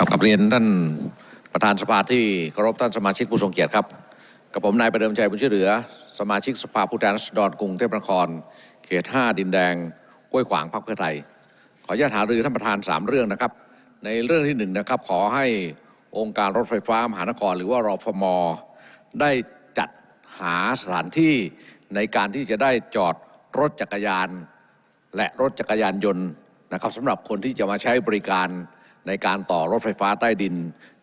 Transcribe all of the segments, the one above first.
ครับกับเรียนท่านประธานสภาที่เคารพท่านสมาชิกผู้ทรงเกียรติครับ กับผมนายประเดิมใจบุญช่วยเหลือ สมาชิกสภาผู้แทนราษฎรกรุงเทพมหานคร เขต 5 ดินแดงห้วยขวางพรรคเพื่อไทย ขออนุญาตหารือท่านประธาน 3 เรื่องนะครับ ในเรื่องที่1นงนะครับขอให้องค์การรถไฟฟ้ามหานคร หรือว่ารอฟมได้จัดหาสถานที่ในการที่จะได้จอดรถจักรยาน และรถจักรยานยนต์นะครับสำหรับคนที่จะมาใช้บริการ ในการต่อรถไฟฟ้าใต้ดิน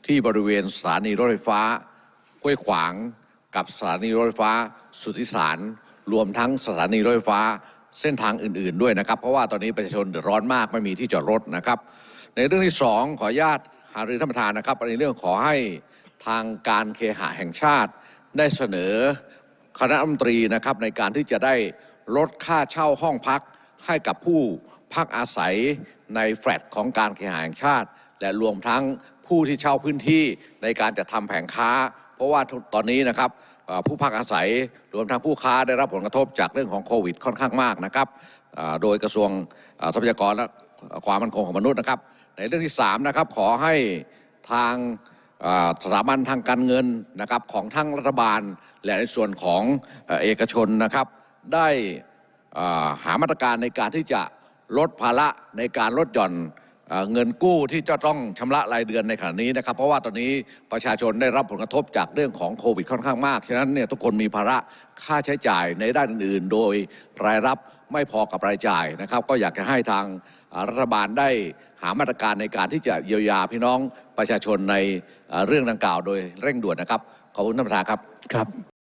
ที่บริเวณสถานีรถไฟฟ้าห้วยขวาง กับสถานีรถไฟฟ้าสุทธิสาร รวมทั้งสถานีรถไฟฟ้าเส้นทางอื่น ๆ ด้วยนะครับ เพราะว่าตอนนี้ประชาชนเดือดร้อนมากไม่มีที่จอดรถนะครับ ในเรื่องที่สองขออนุญาตหารือท่านประธานนะครับในเรื่องขอให้ทางการเคหะแห่งชาติ ได้เสนอคณะรัฐมนตรีนะครับในการที่จะได้ลดค่าเช่าห้องพักให้กับผู้ พักอาศัยในแฟลตของการเคหะแห่งชาติ และรวมทั้งผู้ที่เช่าพื้นที่ในการจะทำแผงค้า เพราะว่าตอนนี้นะครับผู้พักอาศัยรวมทั้งผู้ค้าได้รับผลกระทบจากเรื่องของโควิดค่อนข้างมากนะครับโดยกระทรวงทรัพยากรและความมั่นคงของมนุษย์นะครับ ในเรื่องที่3นะครับขอให้ทางสถาบันทางการเงินนะครับของทั้งรัฐบาล และในส่วนของเอกชนนะครับ ได้หามาตรการในการที่จะ ลดภาระในการลดหย่อนเอเงินกู้ที่จะต้องชำระรายเดือนในขณะนี้นะครับ เพราะว่าตอนนี้ประชาชนได้รับผลกระทบจากเรื่องของโควิดค่อนข้างมาก ฉะนั้นเนี่ยทุกคนมีภาระค่าใช้จ่ายในด้านอื่นๆ โดยรายรับไม่พอกับรายจ่ายนะครับ ก็อยากจะให้ทางรัฐบาลได้หามาตรการในการที่จะเยียวยาพี่น้องประชาชนในเรื่องดังกล่าวโดยเร่งด่วนนะครับขอบคุณท่านประธานครับครับ